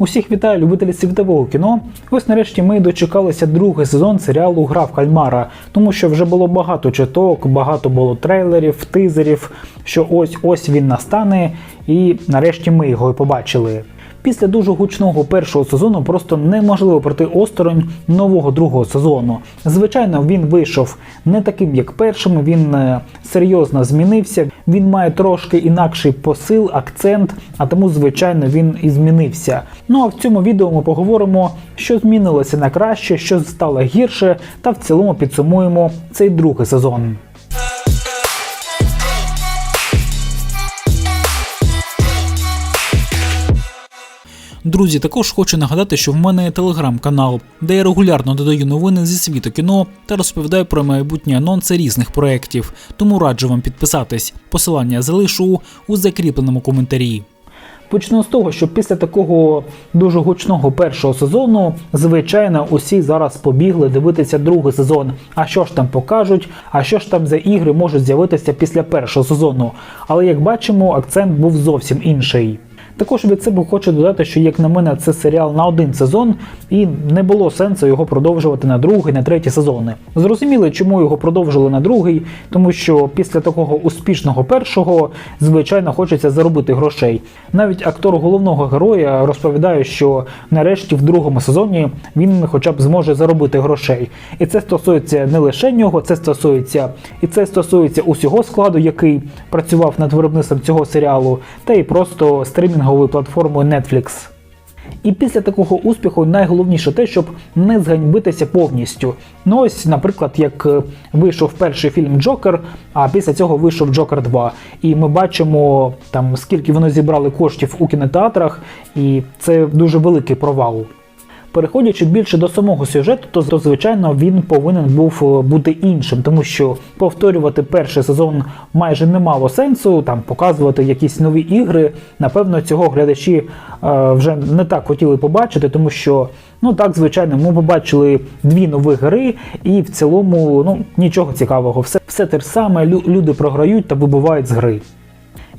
Усіх вітаю, любителі світового кіно. Ось нарешті ми дочекалися другий сезон серіалу Гра в Кальмара, тому що вже було багато чуток, багато було трейлерів, тизерів, що ось ось він настане, і нарешті ми його і побачили. Після дуже гучного першого сезону просто неможливо пройти осторонь нового другого сезону. Звичайно, він вийшов не таким, як першим. Він е, серйозно змінився. Він має трошки інакший посил, акцент, а тому, звичайно, він і змінився. Ну а в цьому відео ми поговоримо, що змінилося на краще, що стало гірше, та в цілому підсумуємо цей другий сезон. Друзі, також хочу нагадати, що в мене є телеграм-канал, де я регулярно додаю новини зі світу кіно та розповідаю про майбутні анонси різних проєктів. Тому раджу вам підписатись. Посилання залишу у закріпленому коментарі. Почну з того, що після такого дуже гучного першого сезону, звичайно, усі зараз побігли дивитися другий сезон. А що ж там покажуть, а що ж там за ігри можуть з'явитися після першого сезону. Але як бачимо, акцент був зовсім інший. Також від себе хочу додати, що, як на мене, це серіал на один сезон, і не було сенсу його продовжувати на другий, на третій сезони. Зрозуміли, чому його продовжили на другий, тому що після такого успішного першого, звичайно, хочеться заробити грошей. Навіть актор головного героя розповідає, що нарешті в другому сезоні він хоча б зможе заробити грошей. І це стосується не лише нього, це стосується і це стосується усього складу, який працював над виробництвом цього серіалу, та й просто стримінгової платформою Netflix. І після такого успіху найголовніше те, щоб не зганьбитися повністю. Ну ось, наприклад, як е, вийшов перший фільм Джокер, а після цього вийшов Джокер 2. І ми бачимо там скільки вони зібрали коштів у кінотеатрах, і це дуже великий провал. Переходячи більше до самого сюжету, то, звичайно він повинен був е, бути іншим, тому що повторювати перший сезон майже не мало сенсу, там показувати якісь нові ігри. Напевно, цього глядачі е, вже не так хотіли побачити, тому що ну так, звичайно, ми побачили дві нові гри, і в цілому ну нічого цікавого. Все, все те ж саме, лю- люди програють та вибувають з гри.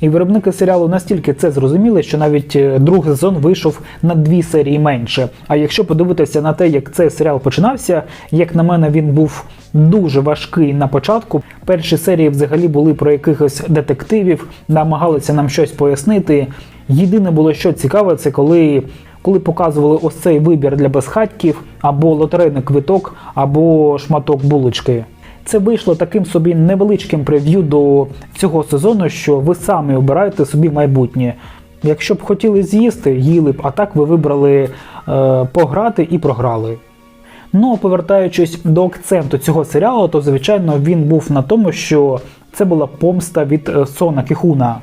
І виробники серіалу настільки це зрозуміли, що навіть е, другий сезон вийшов на дві серії менше. А якщо подивитися на те, як цей серіал починався, як на мене, він був дуже важкий на початку. Перші серії взагалі були про якихось детективів, намагалися нам щось пояснити. Єдине було, що цікаве, це коли. Коли показували ось цей вибір для безхатьків, або лотерейний квиток, або шматок булочки. Це вийшло таким собі невеличким прев'ю до цього сезону, що ви самі обираєте собі майбутнє. Якщо б хотіли з'їсти, їли б, а так ви вибрали е, пограти і програли. Ну, повертаючись до акценту цього серіалу, то звичайно він був на тому, що це була помста від е, Сона Кіхуна.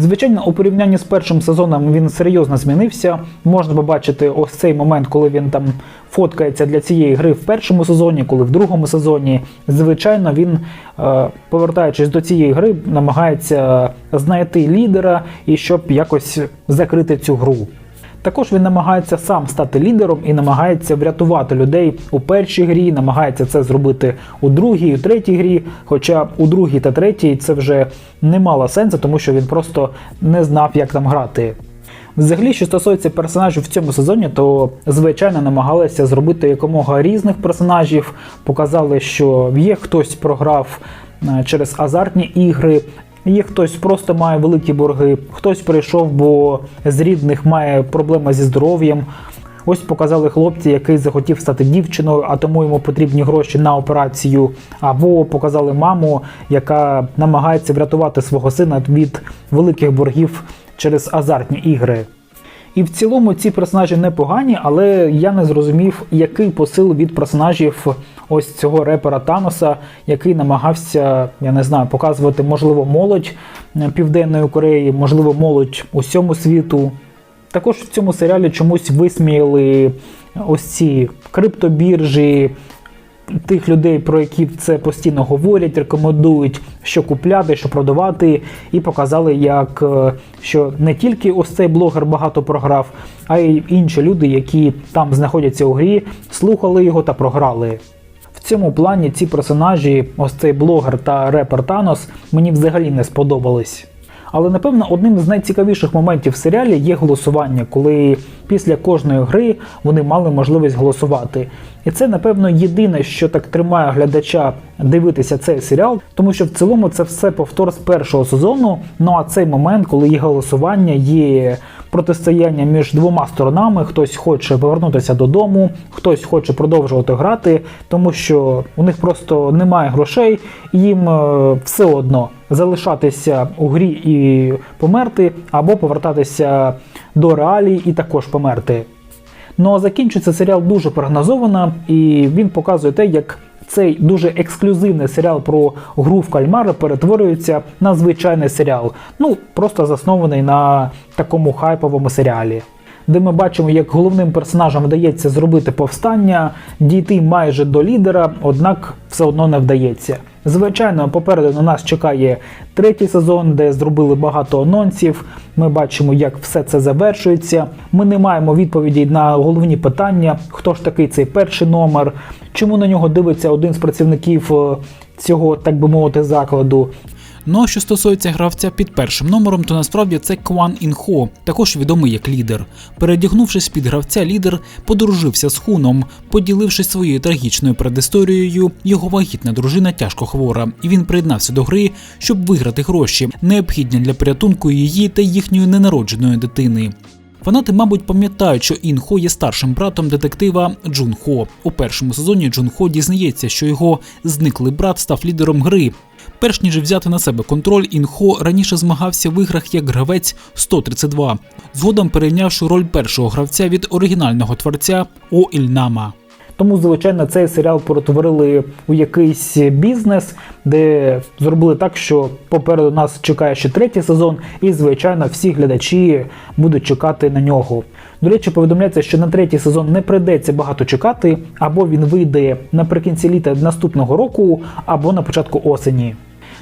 Звичайно, у порівнянні з першим сезоном він серйозно змінився. Можна побачити ось цей момент, коли він там фоткається для цієї гри в першому сезоні, коли в другому сезоні. Звичайно, він, е, повертаючись до цієї гри, намагається знайти лідера і щоб якось закрити цю гру. Також він намагається сам стати лідером і намагається врятувати людей у першій грі, намагається це зробити у другій, у третій грі. Хоча у другій та третій це вже не мало сенсу, тому що він просто не знав, як там грати. Взагалі, що стосується персонажів в цьому сезоні, то звичайно намагалися зробити якомога різних персонажів. Показали, що є хтось програв е, через азартні ігри. Є хтось просто має великі борги, хтось прийшов, бо з рідних має проблеми зі здоров'ям. Ось показали хлопці, який захотів стати дівчиною, а тому йому потрібні гроші на операцію. Або показали маму, яка намагається врятувати свого сина від великих боргів через азартні ігри. І в цілому ці персонажі непогані, але я не зрозумів, який посил від персонажів ось цього репера Таноса, який намагався, я не знаю, показувати, можливо, молодь е, Південної Кореї, можливо, молодь усьому світу. Також в цьому серіалі чомусь висміяли ось ці криптобіржі, тих людей, про які це постійно говорять, рекомендують, що купляти, що продавати, і показали, як е, що не тільки ось цей блогер багато програв, а й інші люди, які там знаходяться у грі, слухали його та програли. В цьому плані ці персонажі, ось цей блогер та репер Танос, мені взагалі не сподобались. Але напевно одним з найцікавіших моментів в серіалі є голосування, коли після кожної гри вони мали можливість голосувати. І це, напевно, єдине, що так тримає глядача дивитися цей серіал, тому що в цілому це все повтор з першого сезону. Ну а цей момент, коли є голосування, є протистояння між двома сторонами. Хтось хоче повернутися додому, хтось хоче продовжувати грати, тому що у них просто немає грошей, і їм е, все одно залишатися у грі і померти, або повертатися до реалій і також померти. Ну а закінчується серіал дуже прогнозовано, і він показує те, як цей дуже ексклюзивний серіал про гру в кальмара перетворюється на звичайний серіал. Ну просто заснований на такому хайповому серіалі. Де ми бачимо, як головним персонажам вдається зробити повстання, дійти майже до лідера, однак все одно не вдається. Звичайно, попереду на нас чекає третій сезон, де зробили багато анонсів. Ми бачимо, як все це завершується. Ми не маємо відповідей на головні питання: хто ж такий цей перший номер, чому на нього дивиться один з працівників е, цього, так би мовити, закладу. Ну а що стосується гравця під першим номером, то насправді це Кван Інхо, також відомий як лідер. Передягнувшись під гравця, лідер подружився з хуном, поділившись своєю трагічною предісторією, його вагітна дружина тяжко хвора, і він приєднався до гри, щоб виграти гроші, необхідні для порятунку її та їхньої ненародженої дитини. Фанати, мабуть, пам'ятають, що Ін Хо є старшим братом детектива Джун Хо. У першому сезоні Джун Хо дізнається, що його зниклий брат став лідером гри. Перш ніж взяти на себе контроль, Інхо раніше змагався в іграх як гравець 132, згодом перейнявши роль першого гравця від оригінального творця О Ільнама. Тому, звичайно, цей серіал перетворили у якийсь бізнес, де зробили так, що попереду нас чекає ще третій сезон, і, звичайно, всі глядачі будуть чекати на нього. До речі, повідомляється, що на третій сезон не прийдеться багато чекати, або він вийде наприкінці літа наступного року, або на початку осені.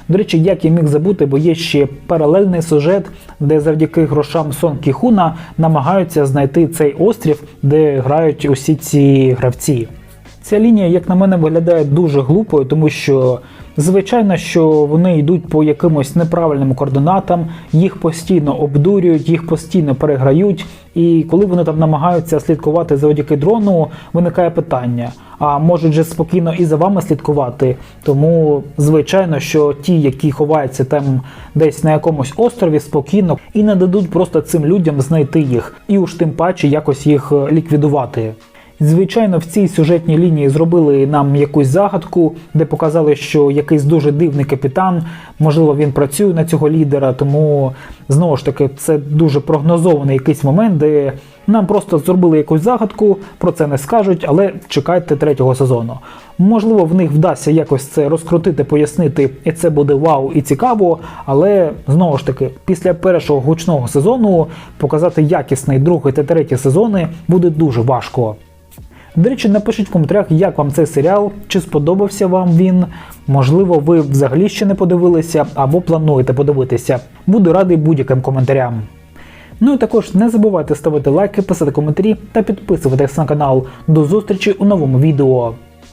До речі, як я міг забути, бо є ще паралельний сюжет, де завдяки грошам Сон Кіхуна намагаються знайти цей острів, де грають усі ці гравці. Ця лінія, як на мене, виглядає дуже глупою, тому що звичайно, що вони йдуть по якимось неправильним координатам, їх постійно обдурюють, їх постійно переграють. І коли вони там намагаються слідкувати завдяки дрону, виникає питання: а можуть же спокійно і за вами слідкувати? Тому, звичайно, що ті, які ховаються там десь на якомусь острові, спокійно і не дадуть просто цим людям знайти їх, і уж тим паче якось їх ліквідувати. Звичайно, в цій сюжетній лінії зробили нам якусь загадку, де показали, що якийсь дуже дивний капітан, можливо, він працює на цього лідера, тому знову ж таки це дуже прогнозований якийсь момент, де нам просто зробили якусь загадку, про це не скажуть, але чекайте третього сезону. Можливо, в них вдасться якось це розкрутити, пояснити, і це буде вау і цікаво. Але знову ж таки, після першого гучного сезону показати якісний другий та третій сезони буде дуже важко. До речі, напишіть в коментарях, як вам цей серіал, чи сподобався вам він. Можливо, ви взагалі ще не подивилися або плануєте подивитися. Буду радий будь-яким коментарям. Ну і також не забувайте ставити лайки, писати коментарі та підписуватись на канал. До зустрічі у новому відео.